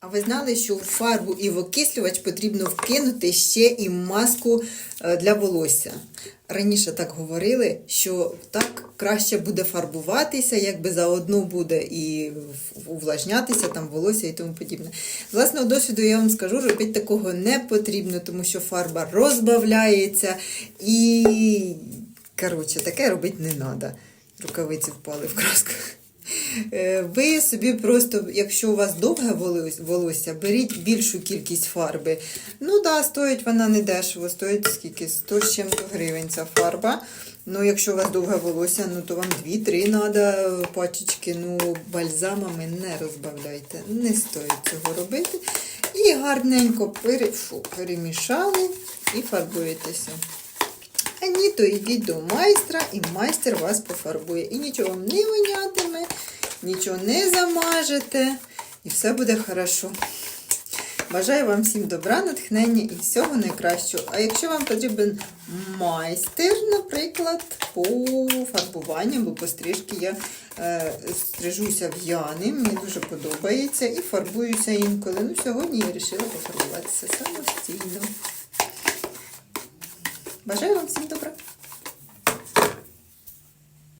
А ви знали, що в фарбу і в окислювач потрібно вкинути ще і маску е, для волосся. Раніше так говорили, що так краще буде фарбуватися, якби заодно буде і увлажнятися там волосся і тому подібне. З власного досвіду я вам скажу, робити такого не потрібно, тому що фарба розбавляється і, коротше, таке робити не треба. Рукавиці впали в краску. Е, Ви собі просто, якщо у вас довге волосся, беріть більшу кількість фарби. Ну да, стоїть вона не дешево, стоїть скільки? 100 з чим-то гривень ця фарба. Ну, якщо у вас довге волосся, ну то вам 2-3 треба пачечки. Ну, бальзамами не розбавляйте. Не стоїть цього робити. І гарненько перемішали і фарбуєтеся. Ні, то йдіть до майстра, і майстер вас пофарбує. І нічого не вонятиме, нічого не замажете, і все буде хорошо. Бажаю вам всім добра, натхнення і всього найкращого. А якщо вам потрібен майстер, наприклад, по фарбуванню або по стрижці, я е, стрижуся в Яни, мені дуже подобається і фарбуюся інколи. Ну, сьогодні я вирішила пофарбуватися самостійно. Бажаю вам всім.